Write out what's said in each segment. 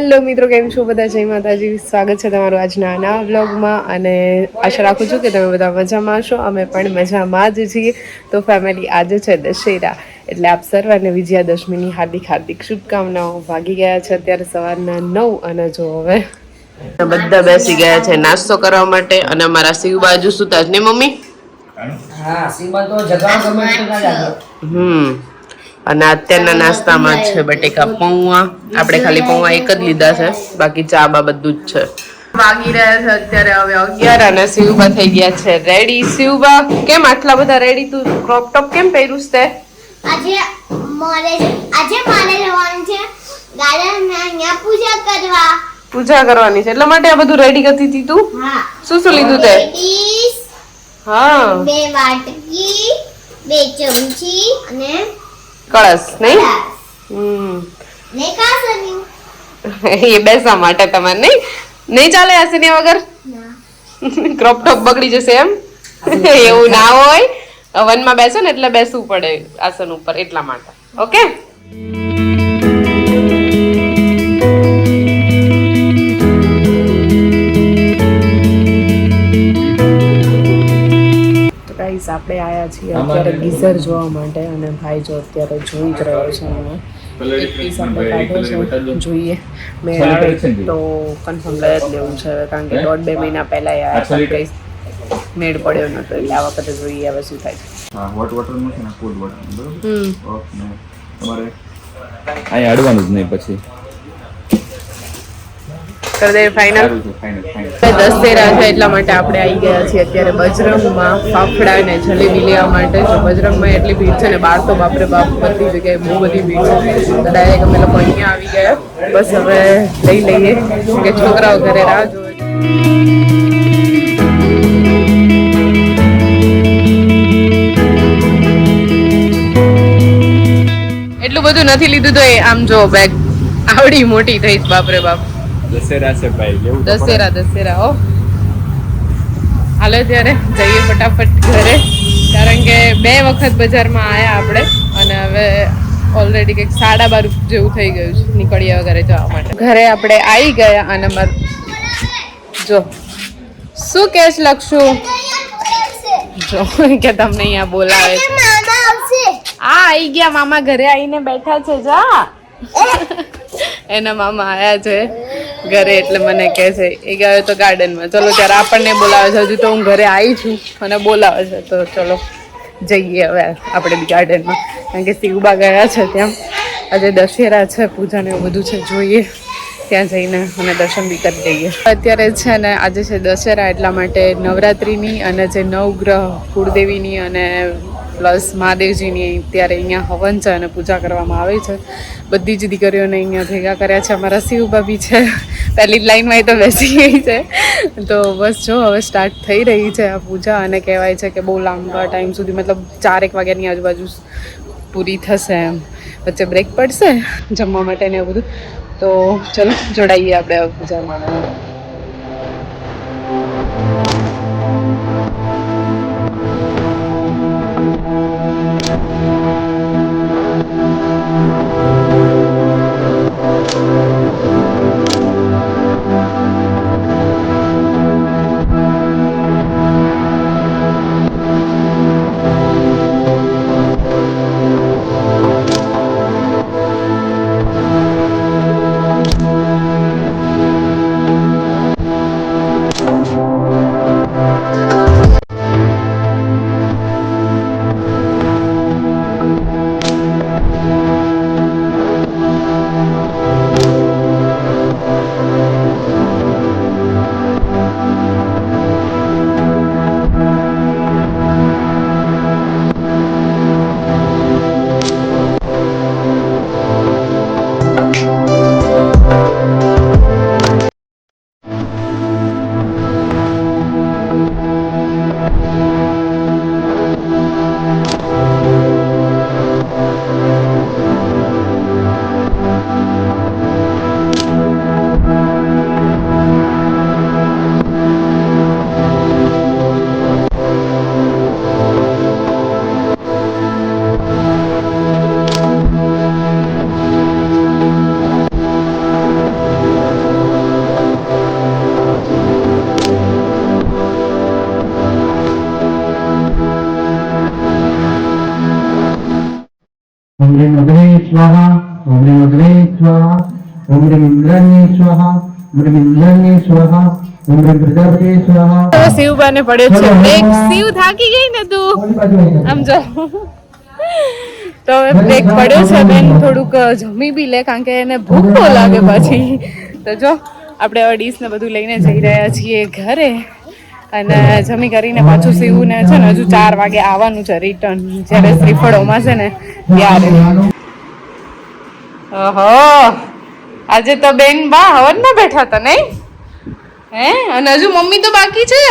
Hello મિત્રો કેમ છો બધા? જય માતાજી. સ્વાગત છે તમારું આજના નવા બ્લોગમાં અને આશા રાખું છું કે તમે બધા મજામાં હશો. અમે પણ મજામાં જ છીએ. તો ફેમિલી આજે છે દશેરા. એટલે આપ સર્વને વિજયાદશમીની હાર્દિક હાર્દિક શુભકામનાઓ. ભાગી ગયા છે અત્યારે સવારના નવ અને જો હવે બધા બેસી ગયા છે નાસ્તો કરવા માટે અને અમારા શિવ બાજુ સુતા જ ને મમ્મી હા સીમા તો ગમે લાગે. હમ. અને અત્યારના નાસ્તામાં છે બટેકા પૌવા. આપણે ખાલી પૌવા એક જ લીધા છે. બાકી ચા બા બધું જ છે. વાગી રહ્યા છે અત્યારે હવે અગિયાર અને શિવબા થઈ ગયા છે. રેડી શિવબા કેમ આટલા બધા રેડી તું ક્રોપ ટોપ કેમ પહેર્યું છે? તે? આજે મારે આજે મારે જવાનું છે. ગાર્ડન અહીંયા પૂજા કરવા. પૂજા કરવાની છે. એટલા માટે આ બધું રેડી કરતી હતી તું? હા. શું શું લીધું તે? હા. બે વાટકી બે ચમચી અને કળશ નહીં? હમ. એ બેસવા માટે તમારે નહીં? નહીં ચાલે આસની વગર? ક્રોપ ટોપ બગડી જશે એમ? એવું ના હોય. વનમાં બેસો ને એટલે બેસવું પડે આસન ઉપર એટલા માટે. ઓકે? ગાઈસ આપણે આયા છીએ અત્યારે ગીઝર જોવા માટે અને ભાઈ જો અત્યારે જોઈ જ રહ્યો છે અમે એક પીસ આપણે કાઢ્યો છે જોઈએ. મેં આવે તો કન્ફર્મ લઈ જ લેવું છે કારણ કે દોઢ બે મહિના પહેલાં એ આયા હતા કઈ મેળ પડ્યો નતો એટલે આ વખતે જોઈએ હવે શું થાય છે. હા હોટ વોટરનું છે ને કોલ્ડ વોટર બરોબર? ઓકે તમારે અહીંયા અડવાનું જ નહીં પછી. કરી દે ફાઇનલ દશેરા છે એટલા માટે આપણે આવી ગયા છીએ અત્યારે બજરંગમાં ફાફડા ને જલેબી લેવા માટે. તો બજરંગમાં એટલી ભીડ છે ને બહાર તો બાપરે બાપ બધી જગ્યાએ બહુ બધી ભીડ છે. તો ડાયરેક્ટ અમે લોકો અહીંયા આવી ગયા. બસ હવે લઈ લઈએ. કે છોકરાઓ ઘરે રાહ જોવે એટલું બધું નથી લીધું તો એ આમ જો બેગ આવડી મોટી થઈ બાપરે બાપ. દશેરા છે ભાઈ લેવું દશેરા દશેરા ઓ હાલો ત્યારે જઈએ ફટાફટ ઘરે. કારણ કે બે વખત બજારમાં આવ્યા આપણે અને હવે ઓલરેડી કંઈક સાડા બાર જેવું થઈ ગયું છે નીકળ્યા વગેરે જવા માટે. ઘરે આપણે આવી ગયા અને મત જો. શું કેસ લખશું જો કે તમને અહીંયા બોલાવે છે. મામા આ આવી ગયા મામા ઘરે આવીને બેઠા છે જા. એના મામા આયા છે. ઘરે એટલે મને કહે છે, એ ગયો તો ગાર્ડનમાં ચલો, ત્યારે આપણને બોલાવે છે. હજુ તો હું ઘરે આવી છું અને બોલાવે છે. તો ચલો, જઈએ હવે આપણે બી ગાર્ડનમાં કારણ કે શિવબા ગયા છે ત્યાં. આજે દશેરા છે, પૂજા ને એવું બધું છે. જોઈએ. ત્યાં જઈને અને દર્શન બી કરી દઈએ અત્યારે છે ને, આજે છે દશેરા એટલા માટે નવરાત્રિની અને જે નવગ્રહ કુળદેવીની અને પ્લસ મહાદેવજીની ત્યારે અહીંયા હવન છે અને પૂજા કરવામાં આવે છે. બધી જ દીકરીઓને અહીંયા ભેગા કર્યા છે. અમારા શિવભાભી છે. પહેલી લાઈનમાં એ તો બેસી ગઈ છે. તો બસ જો, હવે સ્ટાર્ટ થઈ રહી છે આ પૂજા અને કહેવાય છે કે બહુ લાંબા ટાઈમ સુધી, મતલબ ચારેક વાગ્યાની આજુબાજુ પૂરી થશે એમ. વચ્ચે બ્રેક પડશે જમવા માટે ને એવું બધું. તો ચલો, જોડાઈએ આપણે ઓમ રીમ અગ્રે છે. એક શિવ થાકી ગઈ ને તું? આમ તો હવે પડ્યો છે બેન. થોડુંક જમી બી લે કારણ કે એને ભૂખો લાગે પછી. તો જો આપણે હવે ને બધું લઈને જઈ રહ્યા છીએ ઘરે. અને જમી કરીને પાછું સીવું ને છે ને હજુ ચાર વાગે આવવાનું છે રિટર્ન જ્યારે શ્રીફળોમાં છે ને ત્યારે. ઓહો, આજે તો બેન બા હવનમાં બેઠા હતા નહીં? હે? અને હજુ મમ્મી તો બાકી છે?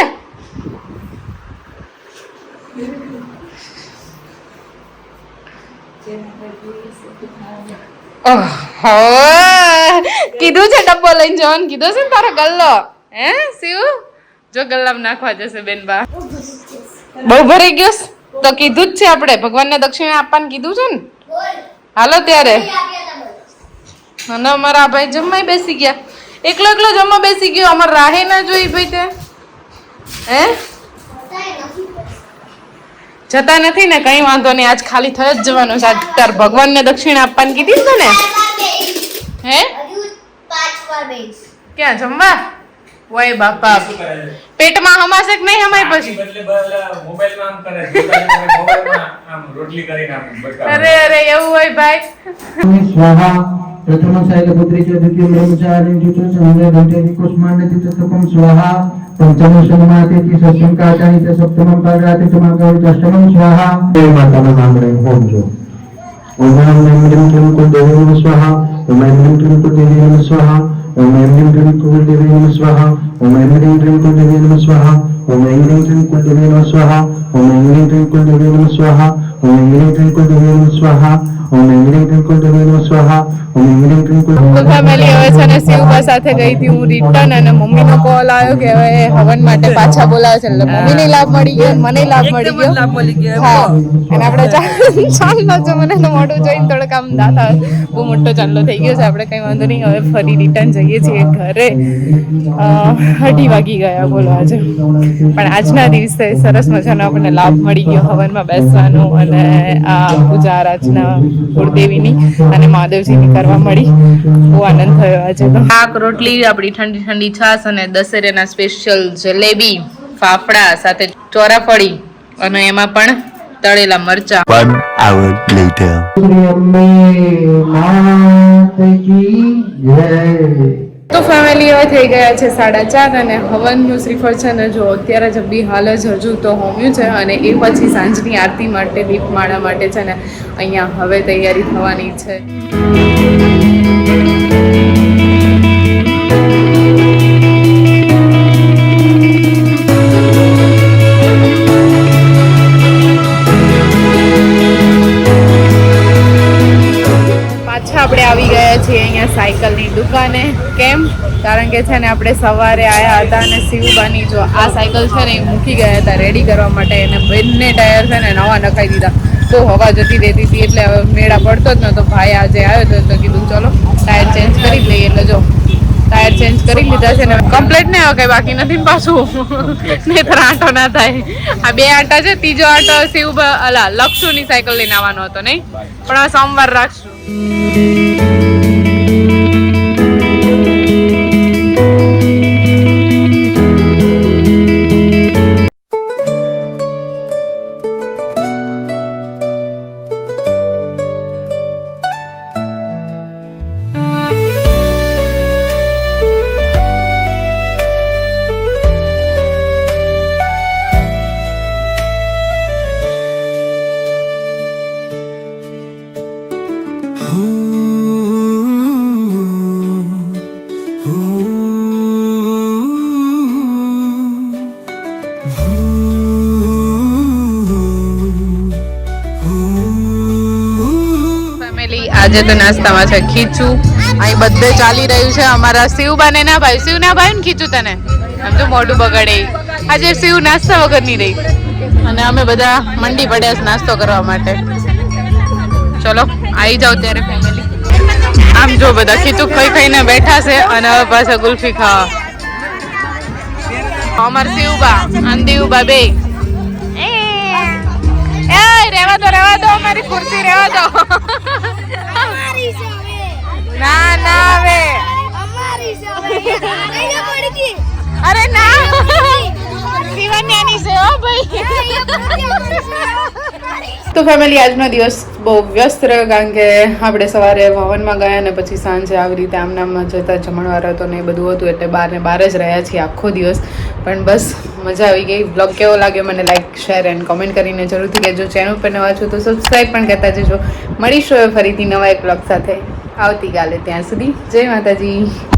કીધું છે ડબ્બો લઈને જવાનું, કીધું છે ને તારો ગલ્લો? હે શિવ જો ગલ્લામ નાખવા જશે બેન બા. બહુ ભરાઈ ગયો તો કીધું જ છે આપણે. ભગવાનને દક્ષિણા આપવાનું કીધું છે ને? હાલો ત્યારે. અને અમારા ભાઈ જમવાય બેસી ગયા. એકલો એકલો જમવા બેસી ગયો. અમારે રાહે ના જોઈ ભાઈ તે. હે? જતા નથી ને? કઈ વાંધો નહીં. આજ ખાલી થયો જ જવાનું છે. આજ તાર ભગવાનને દક્ષિણા આપવાની કીધી ને? હે? ક્યાં જમવા? ઓય બાપા. પેટમાં હમાશે કે નહીં હમાય પછી? બદલે મોબાઈલમાં આમ કરે મોબાઈલમાં આમ રોટલી કરીને આમ અરે અરે એવું હોય ભાઈ. સ્વાહા પ્રથમ સાયલ પુત્રી છે દ્વિતીય બ્રહ્મચારી જુટો સંગે ઘટેની કુષ્માંડ જુટો સકમ સ્વાહા પંચમ સન્માતે તિ સપ્તમ કાચાની તે સપ્તમ પાગાતે તમા ગૌર અષ્ટમ સ્વાહા. હે માતાના નામ રે ઓમ જો ઓમ નામ નેમ નેમ કુલ દેવી સ્વાહા? ઓમ નામ નેમ કુલ દેવી સ્વાહા? ओम ऐं ह्रीं क्लीं कुलदेवी नमः स्वाहा ओम ऐं ह्रीं क्लीं कुलदेवी नमः स्वाहा ओम ऐं ह्रीं क्लीं कुलदेवी नमः स्वाहा ओम ऐं ह्रीं क्लीं कुलदेवी नमः स्वाहा ओम ऐं ह्रीं क्लीं कुलदेवी नमः स्वाहा ઓમ એંગ્રીમ હવે છે ને શિવબા સાથે ગઈ હતી. હું રિટર્ન અને મમ્મીનો કોલ આવ્યો કે હવન માટે પાછા બોલાવે છે. મને લાભ મળી તો મોઢું જોઈને થોડુંક બહુ મોટો ચાંદલો થઈ ગયો છે. આપણે કંઈ વાંધો નહીં. હવે ફરી રિટર્ન જઈએ છીએ ઘરે. અઢી વાગી ગયા બોલો આજે. પણ આજના દિવસે સરસ મજાનો આપણને લાભ મળી ગયો હવનમાં બેસવાનો અને આ પૂજા આરાધના કુળદેવીની અને મહાદેવજીની કરવા મળી. બહુ આનંદ થયો આજે તો. શાક રોટલી આપણી ઠંડી ઠંડી છાશ અને દશેરાના સ્પેશિયલ જલેબી ફાફડા સાથે ચોરાફળી અને એમાં પણ તળેલા મરચા. One hour later. તો ફેમિલી હવે થઈ ગયા છે સાડા ચાર અને હવનનું શ્રીફર છે ને જો અત્યારે જ જબી હાલ જ હજુ તો હોમ્યું છે અને એ પછી સાંજની આરતી માટે, દીપમાળા માટે છે ને અહીંયા હવે તૈયારી થવાની છે. પાછા આપણે આવી ગયા છીએ અહીંયા સાયકલની દુકાને. કેમ? કારણ કે છે ને આપણે સવારે આવ્યા હતા અને શિવબાની જો આ સાયકલ છે ને એ મૂકી ગયા હતા રેડી કરવા માટે એને બંને ટાયર છે ને નવા નખાઈ દીધા. તો હવા જતી રહેતી હતી એટલે હવે મેળા પડતો જ નહોતો. ભાઈ આજે આવ્યો તો કીધું ચલો ટાયર ચેન્જ કરી લઈએ. એટલે જો ટાયર ચેન્જ કરી લીધા છે ને કમ્પ્લીટ નહીં કઈ બાકી નથી ને પાછું. નહીં આંટો ના થાય. આ બે આંટા છે ત્રીજો આંટો શિવ અલા લક્ષુની સાયકલ લઈને આવવાનો હતો નહીં? પણ હવે સોમવાર રાખશું. Música આજે તો નાસ્તામાં છે ખીચું. અહીં બધે ચાલી રહ્યું છે અમારા શિવ ને ના ભાઈ, શિવ ના ભાઈ ને ખીચું તને? આમ તો મોઢું બગડે. આજે શિવ નાસ્તા વગરની રહી. અને અમે બધા મંડી પડ્યા છે નાસ્તો કરવા માટે. ચલો આવી જાવ ત્યારે ફેમિલી આમ જો બધા ખીચું ખાઈ ખાઈને બેઠા છે અને હવે પાછા ગુલ્ફી ખાવા. અમાર શિવબા અને દેવબા બે. એ રેવા દો રેવા દો મારી ખુરશી રેવા દો. ના ના હવે અમારી છે અરે ના. તો ફેમિલી આજનો દિવસ બહુ વ્યસ્ત રહ્યો કારણ કે આપણે સવારે ભવનમાં ગયા અને પછી સાંજે આવી રીતે આમનામાં જતા જમણવાર હતો ને એ બધું હતું એટલે બહાર ને બહાર જ રહ્યા છીએ આખો દિવસ પણ બસ મજા આવી ગઈ બ્લોગ કેવો લાગ્યો મને લાઈક શેર એન્ડ કોમેન્ટ કરીને જરૂરથી કહેજો ચેનલ પર નવા છો તો સબસ્ક્રાઈબ પણ કરતા જજો મળીશું ફરીથી નવા એક બ્લોગ સાથે આવતીકાલે ત્યાં સુધી જય માતાજી